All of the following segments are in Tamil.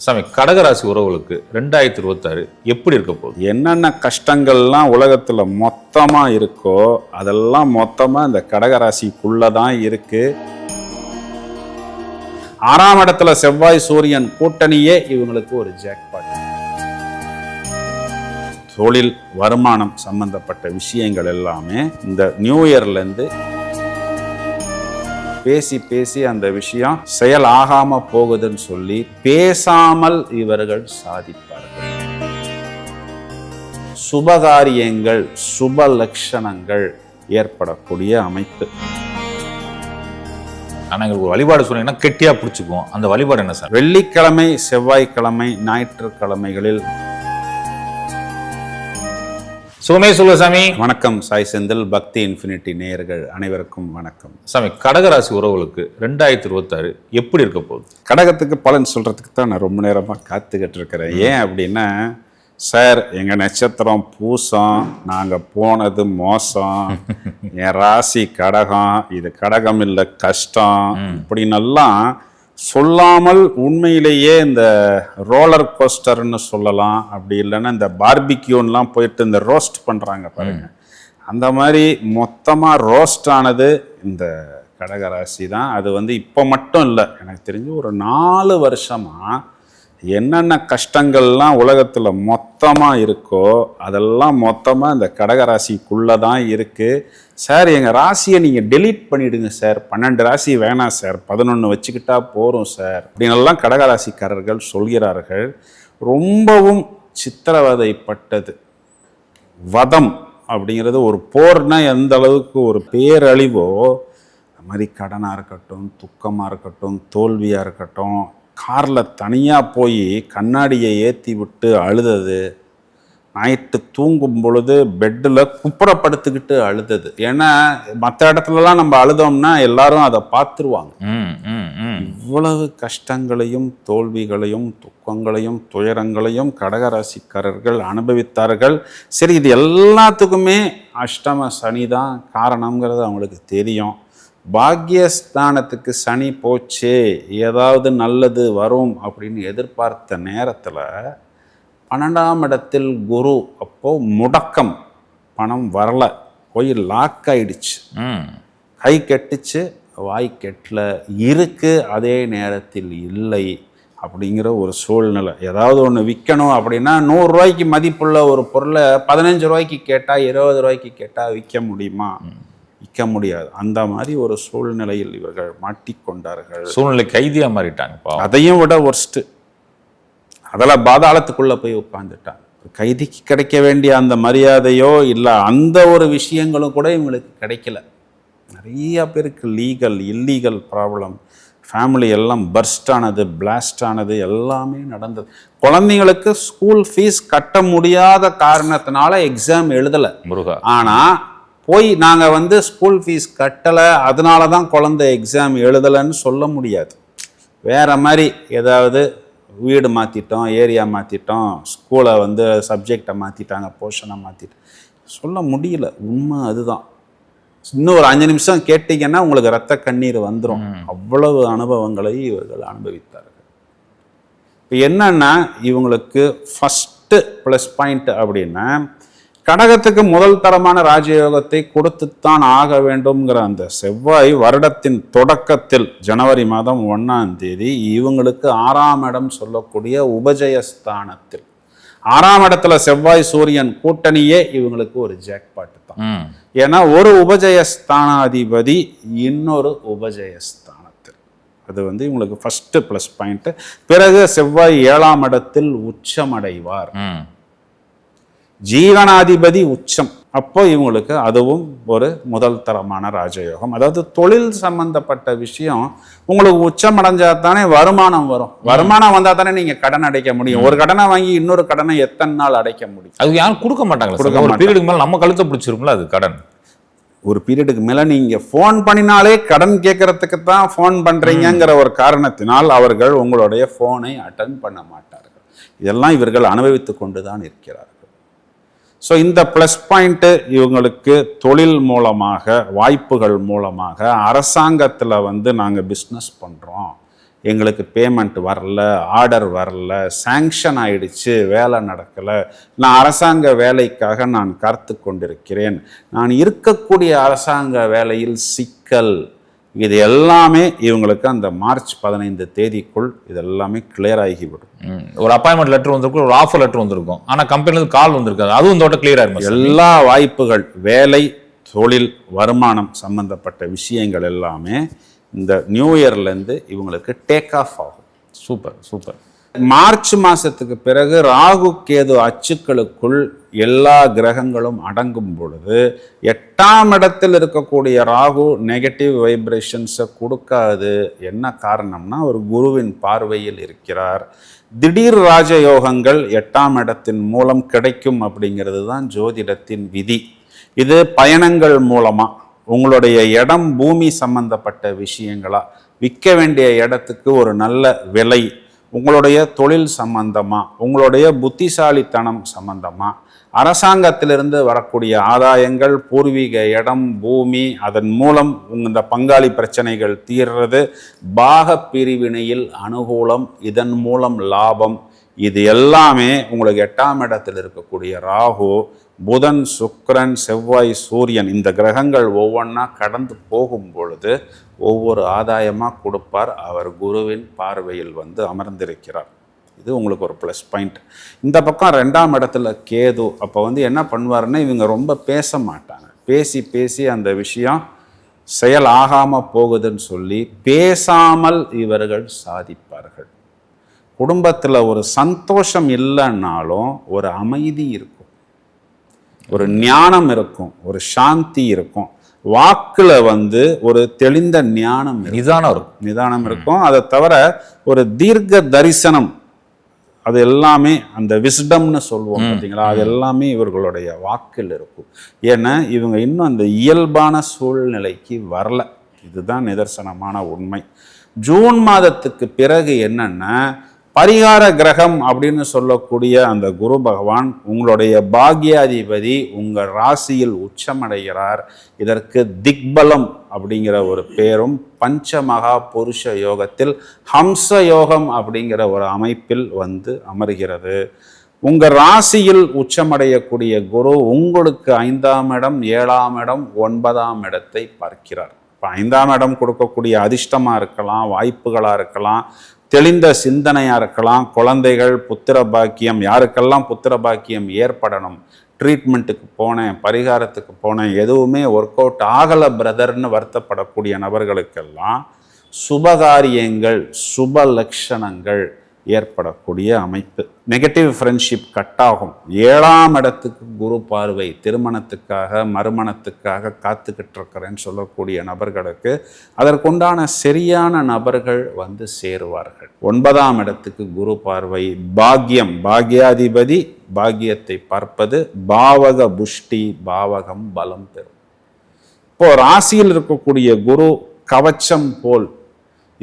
சாமி கடகராசி உறவுகளுக்கு ரெண்டாயிரத்தி இருபத்தாறு எப்படி இருக்க போகுது? என்னென்ன கஷ்டங்கள்லாம் உலகத்தில் மொத்தமாக இருக்கோ அதெல்லாம் மொத்தமாக இந்த கடகராசிக்குள்ளே தான் இருக்கு. ஆறாம் இடத்துல செவ்வாய் சூரியன் கூட்டணியே இவங்களுக்கு ஒரு ஜாக்பாட் தொழில் வருமானம் சம்பந்தப்பட்ட விஷயங்கள் எல்லாமே இந்த நியூ இயர்லேருந்து பேசி பேசி அந்த விஷயம் செயல் ஆகாம போகுதுன்னு சொல்லி பேசாமல் இவர்கள் சாதிப்பார்கள். சுபகாரியங்கள் சுப லட்சணங்கள் ஏற்படக்கூடிய அமைப்பு. ஆனா எங்களுக்கு ஒரு வழிபாடு சொன்னீங்கன்னா கெட்டியா பிடிச்சிக்குவோம். அந்த வழிபாடு என்ன சார்? வெள்ளிக்கிழமை செவ்வாய்க்கிழமை ஞாயிற்றுக்கிழமைகளில் சுகமே சாமி. வணக்கம் சாய் செந்தில் பக்தி இன்ஃபினிட்டி நேயர்கள் அனைவருக்கும் வணக்கம். சாமி கடகராசி உறவுகளுக்கு ரெண்டாயிரத்தி இருபத்தாறு எப்படி இருக்க போகுது? கடகத்துக்கு பலன் சொல்றதுக்கு தான் நான் ரொம்ப நேரமா காத்துக்கிட்டு இருக்கிறேன். ஏன் அப்படின்னா சார் எங்க நட்சத்திரம் பூசம் நாங்க போனது மோசம் என் ராசி கடகம் இது கடகம் இல்லை கஷ்டம் இப்படின்னெல்லாம் சொல்லாமல் உண்மையிலேயே இந்த ரோலர் கோஸ்டர்னு சொல்லலாம் அப்படி இல்லைன்னா இந்த பார்பிக்யூன்லாம் போயிட்டு இந்த ரோஸ்ட் பண்ணுறாங்க பாருங்க. அந்த மாதிரி மொத்தமாக ரோஸ்ட் ஆனது இந்த கடகராசி தான் அது வந்து இப்போ மட்டும் இல்லை எனக்கு தெரிஞ்சு ஒரு நாலு வருஷமாக என்னென்ன கஷ்டங்கள்லாம் உலகத்தில் மொத்தமாக இருக்கோ அதெல்லாம் மொத்தமாக இந்த கடகராசிக்குள்ளே தான் இருக்குது சார் எங்கள் ராசியை நீங்கள் டெலீட் பண்ணிவிடுங்க சார். பன்னெண்டு ராசி வேணாம் சார். பதினொன்று வச்சுக்கிட்டா போகிறோம் சார். அப்படின்னெல்லாம் கடகராசிக்காரர்கள் சொல்கிறார்கள். ரொம்பவும் சித்திரவதைப்பட்டது. வதம் அப்படிங்கிறது ஒரு போர்னா எந்த அளவுக்கு ஒரு பேரழிவோ அது மாதிரி கடனாக இருக்கட்டும் துக்கமாக இருக்கட்டும் தோல்வியாக இருக்கட்டும் காரில் தனியாக போய் கண்ணாடியை ஏற்றி விட்டு அழுதது. நைட்டு தூங்கும் பொழுது பெட்டில் குப்புறப்படுத்துக்கிட்டு அழுதது. ஏன்னா மற்ற இடத்துலலாம் நம்ம அழுதோம்னா எல்லாரும் அதை பார்த்துருவாங்க ம் ம் ம். இவ்வளவு கஷ்டங்களையும் தோல்விகளையும் துக்கங்களையும் துயரங்களையும் கடகராசிக்காரர்கள் அனுபவித்தார்கள். சரி இது எல்லாத்துக்குமே அஷ்டம சனி தான் காரணங்கிறது அவங்களுக்கு தெரியும். பாக்யஸ்தானத்துக்கு சனி போச்சே ஏதாவது நல்லது வரும் அப்படின்னு எதிர்பார்த்த நேரத்தில் பன்னெண்டாம் இடத்தில் குரு அப்போ முடக்கம் பணம் வரல போய் லாக் ஆயிடுச்சு. கை கெட்டுச்சு வாய் கெட்டல இருக்கு அதே நேரத்தில் இல்லை அப்படிங்கிற ஒரு சூழ்நிலை. ஏதாவது ஒன்று விற்கணும் அப்படின்னா நூறுரூவாய்க்கு மதிப்புள்ள ஒரு பொருளை பதினஞ்சு ரூபாய்க்கு கேட்டால் இருபது ரூபாய்க்கு கேட்டால் விற்க முடியுமா? விற்க முடியாது. அந்த மாதிரி ஒரு சூழ்நிலையில் இவர்கள் மாட்டிக்கொண்டார்கள். சூழ்நிலை கைதியா மாறிட்டாங்க அதையும் விட ஒர்ஸ்ட்டு அதில் பாதாளத்துக்குள்ளே போய் உட்காந்துட்டாங்க கைதிக்கு கிடைக்க வேண்டிய அந்த மரியாதையோ இல்லை அந்த ஒரு விஷயங்களும் கூட இவங்களுக்கு கிடைக்கல. நிறைய பேருக்கு லீகல் இல்லீகல் ப்ராப்ளம் ஃபேமிலி எல்லாம் பர்ஸ்ட் ஆனது பிளாஸ்ட் ஆனது எல்லாமே நடந்தது. குழந்தைங்களுக்கு ஸ்கூல் ஃபீஸ் கட்ட முடியாத காரணத்தினால எக்ஸாம் எழுதலை. முருகா. ஆனால் போய் நாங்கள் வந்து ஸ்கூல் ஃபீஸ் கட்டலை அதனால தான் குழந்தை எக்ஸாம் எழுதலைன்னு சொல்ல முடியாது. வேற மாதிரி ஏதாவது வீடு மாற்றிட்டோம் ஏரியா மாற்றிட்டோம் ஸ்கூலை வந்து சப்ஜெக்டை மாற்றிட்டாங்க போர்ஷனை மாற்றிட்டோம் சொல்ல முடியல உண்மை அதுதான். இன்னும் ஒரு அஞ்சு நிமிஷம் கேட்டீங்கன்னா உங்களுக்கு ரத்த கண்ணீர் வந்துடும் அவ்வளவு அனுபவங்களை இவர்கள் அனுபவித்தார்கள். இப்போ என்னன்னா இவங்களுக்கு ஃபஸ்ட்டு ப்ளஸ் பாயிண்ட் அப்படின்னா கடகத்துக்கு முதல் தரமான ராஜயோகத்தை கொடுத்துத்தான் ஆக வேண்டும்ங்கிற அந்த செவ்வாய் வருடத்தின் தொடக்கத்தில் ஜனவரி மாதம் ஒன்றாம் தேதி இவங்களுக்கு ஆறாம் இடம் சொல்லக்கூடிய உபஜயஸ்தானத்தில். ஆறாம் இடத்துல செவ்வாய் சூரியன் கூட்டணியே இவங்களுக்கு ஒரு ஜாக்பாட்டு தான். ஏன்னா ஒரு உபஜயஸ்தானாதிபதி இன்னொரு உபஜயஸ்தானத்தில். அது வந்து இவங்களுக்கு ஃபர்ஸ்ட் ப்ளஸ் பாயிண்ட் பிறகு செவ்வாய் ஏழாம் இடத்தில் உச்சமடைவார். ஜீவனாதிபதி உச்சம். அப்போ இவங்களுக்கு அதுவும் ஒரு முதல் தரமான ராஜயோகம். அதாவது தொழில் சம்பந்தப்பட்ட விஷயம் உங்களுக்கு உச்சம் அடைஞ்சா தானே வருமானம் வரும். வருமானம் வந்தா தானே நீங்க கடன் அடைக்க முடியும். ஒரு கடனை வாங்கி இன்னொரு கடனை எத்தனை நாள் அடைக்க முடியும்? அது யாரும் கொடுக்க மாட்டாங்களா கொடுக்க? ஒரு மாட்டாங்க. பீரியடுக்கு மேல நம்ம கழுத்தை பிடிச்சிருக்கும்ல அது கடன். ஒரு பீரியடுக்கு மேல நீங்க ஃபோன் பண்ணினாலே கடன் கேட்கறதுக்கு தான் ஃபோன் பண்றீங்கங்கிற ஒரு காரணத்தினால் அவர்கள் உங்களுடைய ஃபோனை அட்டன் பண்ண மாட்டார்கள். இதெல்லாம் இவர்கள் அனுபவித்து கொண்டு தான் இருக்கிறார்கள். ஸோ இந்த ப்ளஸ் பாயிண்ட்டு இவங்களுக்கு தொழில் மூலமாக வாய்ப்புகள் மூலமாக அரசாங்கத்தில் வந்து நாங்கள் பிஸ்னஸ் பண்ணுறோம் எங்களுக்கு பேமெண்ட் வரல ஆர்டர் வரல சேங்ஷன் ஆயிடுச்சு வேலை நடக்கலை. நான் அரசாங்க வேலைக்காக நான் காத்து கொண்டிருக்கிறேன் நான் இருக்கக்கூடிய அரசாங்க வேலையில் சிக்கல் இது எல்லாமே இவங்களுக்கு அந்த மார்ச் பதினைந்து தேதிக்குள் இது எல்லாமே கிளியர் ஆகிவிடும். ஒரு அப்பாயின்மெண்ட் லெட்டர் வந்திருக்கும் ஒரு ஆஃபர் லெட்டர் வந்திருக்கும். ஆனா கம்பெனில கால் வந்திருக்காது. அதுவும் இந்த கிளியர் சார் எல்லா வாய்ப்புகள் வேலை தொழில் வருமானம் சம்பந்தப்பட்ட விஷயங்கள் எல்லாமே இந்த நியூ இயர்லேருந்து இவங்களுக்கு டேக் ஆஃப் ஆகும். Super super. மார்ச் மாதத்துக்கு பிறகு ராகு கேது அச்சுக்களுக்குள் எல்லா கிரகங்களும் அடங்கும் பொழுது எட்டாம் இடத்தில் இருக்கக்கூடிய ராகு நெகட்டிவ் வைப்ரேஷன்ஸை கொடுக்காது. என்ன காரணம்னா ஒரு குருவின் பார்வையில் இருக்கிறார். திடீர் ராஜயோகங்கள் எட்டாம் இடத்தின் மூலம் கிடைக்கும் அப்படிங்கிறது தான் ஜோதிடத்தின் விதி. இது பயணங்கள் மூலமா உங்களுடைய இடம் பூமி சம்பந்தப்பட்ட விஷயங்களா? விற்க வேண்டிய இடத்துக்கு ஒரு நல்ல விலை உங்களுடைய தொழில் சம்பந்தமா உங்களுடைய புத்திசாலித்தனம் சம்பந்தமா அரசாங்கத்திலிருந்து வரக்கூடிய ஆதாயங்கள் பூர்வீக இடம் பூமி அதன் மூலம் உங்க இந்த பங்காளி பிரச்சனைகள் தீர்றது பாக பிரிவினையில் அனுகூலம் இதன் மூலம் லாபம் இது எல்லாமே உங்களுக்கு எட்டாம் இடத்தில் இருக்கக்கூடிய ராகு புதன் சுக்கரன் செவ்வாய் சூரியன் இந்த கிரகங்கள் ஒவ்வொன்றா கடந்து போகும் பொழுது ஒவ்வொரு ஆதாயமாக கொடுப்பார். அவர் குருவின் பார்வையில் வந்து அமர்ந்திருக்கிறார். இது உங்களுக்கு ஒரு ப்ளஸ் பாயிண்ட் இந்த பக்கம் ரெண்டாம் இடத்துல கேது அப்போ வந்து என்ன பண்ணுவார்னா இவங்க ரொம்ப பேச மாட்டாங்க. பேசி பேசி அந்த விஷயம் செயல் ஆகாமல் போகுதுன்னு சொல்லி பேசாமல் இவர்கள் சாதிப்பார்கள். குடும்பத்தில் ஒரு சந்தோஷம் இல்லைன்னாலும் ஒரு அமைதி இருக்கும். ஒரு ஞானம் இருக்கும் ஒரு சாந்தி இருக்கும். வாக்குல வந்து ஒரு தெளிந்த ஞானம் நிதானம் இருக்கும். நிதானம் இருக்கும். அதை தவிர ஒரு தீர்க்க தரிசனம் அது எல்லாமே அந்த விஸ்டம்னு சொல்லுவோம் பார்த்தீங்களா? அது எல்லாமே இவர்களுடைய வாக்கில் இருக்கும். ஏன்னா இவங்க இன்னும் அந்த இயல்பான சூழ்நிலைக்கு வரல. இதுதான் நிதர்சனமான உண்மை. ஜூன் மாதத்துக்கு பிறகு என்னன்னா பரிகார கிரகம் அப்படின்னு சொல்லக்கூடிய அந்த குரு பகவான் உங்களுடைய பாக்யாதிபதி உங்கள் ராசியில் உச்சமடைகிறார். இதற்கு திக்பலம் அப்படிங்கிற ஒரு பேரும் பஞ்சமகா புருஷ யோகத்தில் ஹம்ச யோகம் அப்படிங்கிற ஒரு அமைப்பில் வந்து அமர்கிறது. உங்கள் ராசியில் உச்சமடையக்கூடிய குரு உங்களுக்கு ஐந்தாம் இடம் ஏழாம் இடம் ஒன்பதாம் இடத்தை பார்க்கிறார். இப்போ ஐந்தாம் இடம் கொடுக்கக்கூடிய அதிர்ஷ்டமாக இருக்கலாம் வாய்ப்புகளாக இருக்கலாம் தெளிந்த சிந்தனையாக இருக்கலாம். குழந்தைகள் புத்திர பாக்கியம் யாருக்கெல்லாம் புத்திர பாக்கியம் ஏற்படணும்? ட்ரீட்மெண்ட்டுக்கு போனேன் பரிகாரத்துக்கு போனேன் எதுவுமே ஒர்க் அவுட் ஆகலை பிரதர்னு வருத்தப்படக்கூடிய நபர்களுக்கெல்லாம் சுபகாரியங்கள் சுப லட்சணங்கள் ஏற்படக்கூடிய அமைப்பு. நெகட்டிவ் ஃப்ரெண்ட்ஷிப் கட் ஆகும். ஏழாம் இடத்துக்கு குரு பார்வை திருமணத்துக்காக மறுமணத்துக்காக காத்துக்கிட்டு இருக்கிறேன்னு சொல்லக்கூடிய நபர்களுக்கு அதற்குண்டான சரியான நபர்கள் வந்து சேருவார்கள். ஒன்பதாம் இடத்துக்கு குரு பார்வை பாக்யம் பாக்யாதிபதி பாக்கியத்தை பார்ப்பது பாவக புஷ்டி பாவகம் பலம் பெறும். இப்போ ராசியில் இருக்கக்கூடிய குரு கவச்சம் போல்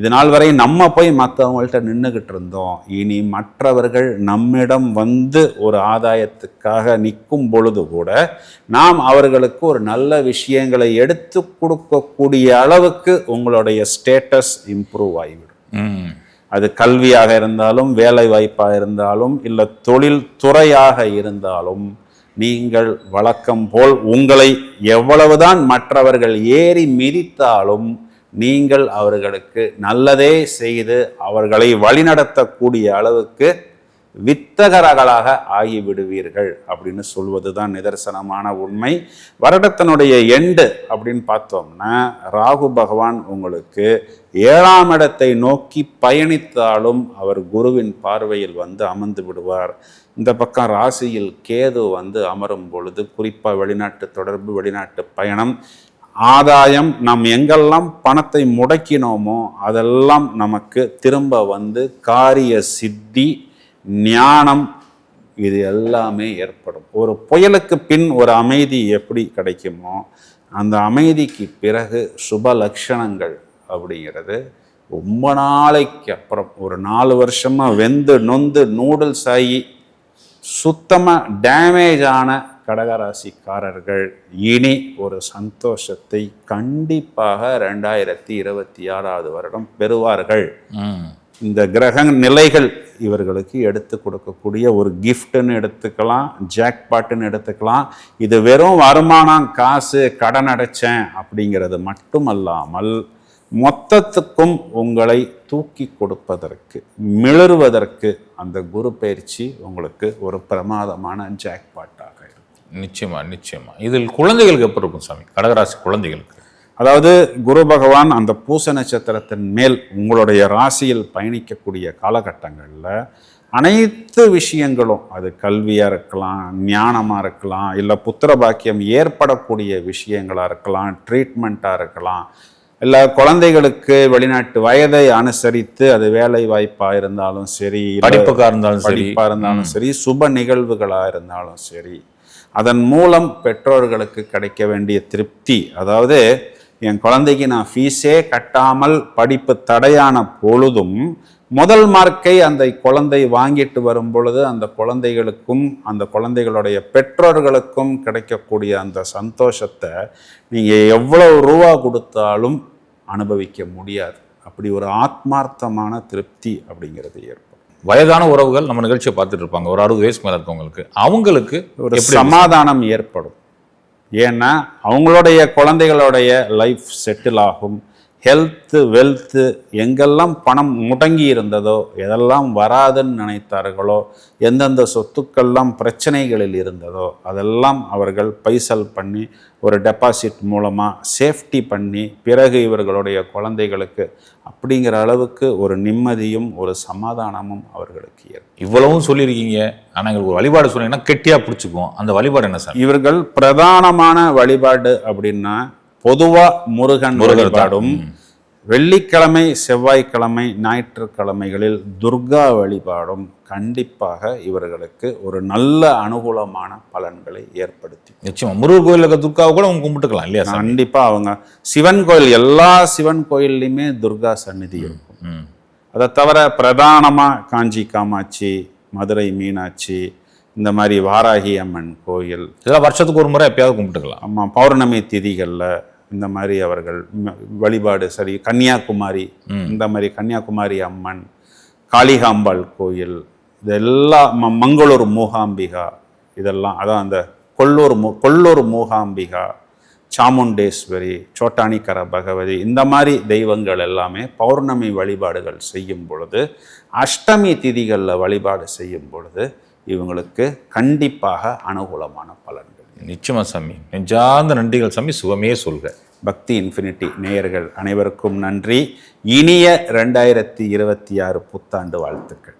இது நாள் வரை நம்ம போய் மற்றவங்கள்ட்ட நின்றுக்கிட்டு இருந்தோம் இனி மற்றவர்கள் நம்மிடம் வந்து ஒரு ஆதாயத்துக்காக நிற்கும் பொழுது கூட நாம் அவர்களுக்கு ஒரு நல்ல விஷயங்களை எடுத்து கொடுக்கக்கூடிய அளவுக்கு உங்களுடைய ஸ்டேட்டஸ் இம்ப்ரூவ் ஆகிவிடும். அது கல்வியாக இருந்தாலும் வேலை வாய்ப்பாக இருந்தாலும் இல்லை தொழில் துறையாக இருந்தாலும் நீங்கள் வழக்கம் போல் உங்களை எவ்வளவுதான் மற்றவர்கள் ஏறி மிதித்தாலும் நீங்கள் அவர்களுக்கு நல்லதே செய்து அவர்களை வழிநடத்தக்கூடிய அளவுக்கு வித்தகரகளாக ஆகிவிடுவீர்கள் அப்படின்னு சொல்வது தான் நிதர்சனமான உண்மை. வருடத்தினுடைய எண்டு அப்படின்னு பார்த்தோம்னா ராகு பகவான் உங்களுக்கு ஏழாம் இடத்தை நோக்கி பயணித்தாலும் அவர் குருவின் பார்வையில் வந்து அமர்ந்து விடுவார். இந்த பக்கம் ராசியில் கேது வந்து அமரும் பொழுது குறிப்பாக வெளிநாட்டு தொடர்பு வெளிநாட்டு பயணம் ஆதாயம் நாம் எங்கெல்லாம் பணத்தை முடக்கினோமோ அதெல்லாம் நமக்கு திரும்ப வந்து காரிய சித்தி ஞானம் இது எல்லாமே ஏற்படும். ஒரு புயலுக்கு பின் ஒரு அமைதி எப்படி கிடைக்குமோ அந்த அமைதிக்கு பிறகு சுப லட்சணங்கள் அப்படிங்கிறது ரொம்ப நாளைக்கு அப்புறம் ஒரு நாலு வருஷமாக வெந்து நொந்து நூடுல்ஸ் ஆகி சுத்தமாக டேமேஜ் ஆன கடகராசிக்காரர்கள். இனி ஒரு சந்தோஷத்தை கண்டிப்பாக ரெண்டாயிரத்தி இருபத்தி ஆறாவது வருடம் பெறுவார்கள். இந்த கிரக நிலைகள் இவர்களுக்கு எடுத்து கொடுக்கக்கூடிய ஒரு கிஃப்ட்னு எடுத்துக்கலாம் ஜாக்பாட்டுன்னு எடுத்துக்கலாம். இது வெறும் வருமானம் காசு கடன் அடைச்சேன் அப்படிங்கிறது மட்டுமல்லாமல் மொத்தத்துக்கும் உங்களை தூக்கி கொடுப்பதற்கு மிளறுவதற்கு அந்த குரு பயிற்சி உங்களுக்கு ஒரு பிரமாதமான ஜாக்பாட்டாக இருக்கும். நிச்சயமா நிச்சயமா. இதில் குழந்தைகளுக்கு எப்படி இருக்கும் சாமி? கடகராசி குழந்தைகளுக்கு. அதாவது குரு பகவான் அந்த பூச நட்சத்திரத்தின் மேல் உங்களுடைய ராசியில் பயணிக்கக்கூடிய காலகட்டங்களில் அனைத்து விஷயங்களும் அது கல்வியாக இருக்கலாம் ஞானமாக இருக்கலாம் இல்லை புத்திர பாக்கியம் ஏற்படக்கூடிய விஷயங்களாக இருக்கலாம் ட்ரீட்மெண்ட்டாக இருக்கலாம் இல்லை குழந்தைகளுக்கு வெளிநாட்டு வயதை அனுசரித்து அது வேலை வாய்ப்பாக இருந்தாலும் சரி இல்ல படிப்புக்கா இருந்தாலும் சரி. இருந்தாலும் சரி சுப நிகழ்வுகளா இருந்தாலும் சரி அதன் மூலம் பெற்றோர்களுக்கு கிடைக்க வேண்டிய திருப்தி. அதாவது என் குழந்தைக்கு நான் ஃபீஸே கட்டாமல் படிப்பு தடையான பொழுதும் முதல் மார்க்கை அந்த குழந்தை வாங்கிட்டு வரும் பொழுது அந்த குழந்தைகளுக்கும் அந்த குழந்தைகளுடைய பெற்றோர்களுக்கும் கிடைக்கக்கூடிய அந்த சந்தோஷத்தை நீங்கள் எவ்வளவு ரூபா கொடுத்தாலும் அனுபவிக்க முடியாது. அப்படி ஒரு ஆத்மார்த்தமான திருப்தி அப்படிங்கிறது ஏற்படும். வயதான உறவுகள் நம்ம நிகழ்ச்சியை பார்த்துட்டு இருப்பாங்க. ஒரு அறுபது வயசுக்கு மேல இருக்கவங்களுக்கு. அவங்களுக்கு ஒரு சமாதானம் ஏற்படும். ஏன்னா அவங்களுடைய குழந்தைகளுடைய லைஃப் செட்டில் ஆகும். ஹெல்த்து வெல்த்து எங்கெல்லாம் பணம் முடங்கி இருந்ததோ எதெல்லாம் வராதுன்னு நினைத்தார்களோ எந்தெந்த சொத்துக்கள்லாம் பிரச்சனைகளில் இருந்ததோ அதெல்லாம் அவர்கள் பைசல் பண்ணி ஒரு டெபாசிட் மூலமாக சேஃப்டி பண்ணி பிறகு இவர்களுடைய குழந்தைகளுக்கு அப்படிங்கிற அளவுக்கு ஒரு நிம்மதியும் ஒரு சமாதானமும் அவர்களுக்கு ஏற்படும் இவ்வளவும் சொல்லியிருக்கீங்க. ஆனா எங்களுக்கு ஒரு வழிபாடு சொன்னீங்கன்னா கெட்டியா பிடிச்சிக்குவோம். அந்த வழிபாடு என்ன சாமி இவர்கள் பிரதானமான வழிபாடு அப்படின்னா பொதுவா முருகன். வழிபாடும் வெள்ளிக்கிழமை செவ்வாய்க்கிழமை ஞாயிற்றுக்கிழமைகளில் துர்கா வழிபாடும் கண்டிப்பாக இவர்களுக்கு ஒரு நல்ல அனுகூலமான பலன்களை ஏற்படுத்தி நிச்சயமா. முருகர் கோயில் இருக்க துர்காவை கூட அவங்க கும்பிட்டுக்கலாம் இல்லையா சாமி? கண்டிப்பா அவங்க. சிவன் கோயில் எல்லா சிவன் கோயில்லையுமே துர்கா சந்நிதி இருக்கும். அதை தவிர பிரதானமா காஞ்சி காமாட்சி மதுரை மீனாட்சி இந்த மாதிரி வாராகி அம்மன் கோயில். இதெல்லாம் வருஷத்துக்கு ஒரு முறை எப்பயாவது கும்பிட்டுக்கலாம். ஆமாம் பௌர்ணமி திதிகளில் இந்த மாதிரி அவர்கள் வழிபாடு சரி கன்னியாகுமரி இந்த மாதிரி கன்னியாகுமரி அம்மன் காளிகாம்பாள் கோயில் இதெல்லாம் ம- மங்களூர் மூகாம்பிகா இதெல்லாம் அதான் அந்த கொல்லூர் மூ கொல்லூர் மூகாம்பிகா சாமுண்டேஸ்வரி சோட்டானிக்கர பகவதி இந்த மாதிரி தெய்வங்கள் எல்லாமே பௌர்ணமி வழிபாடுகள் செய்யும் பொழுது அஷ்டமி திதிகளில் வழிபாடு செய்யும் பொழுது இவங்களுக்கு கண்டிப்பாக அனுகூலமான பலன்கள். நிச்சயமா சாமி. நெஞ்சார்ந்த நன்றிகள் சாமி. சுகமே சொல்க. பக்தி இன்ஃபினிட்டி நேயர்கள் அனைவருக்கும் நன்றி. இனிய ரெண்டாயிரத்தி இருபத்தி ஆறு புத்தாண்டு வாழ்த்துக்கள்.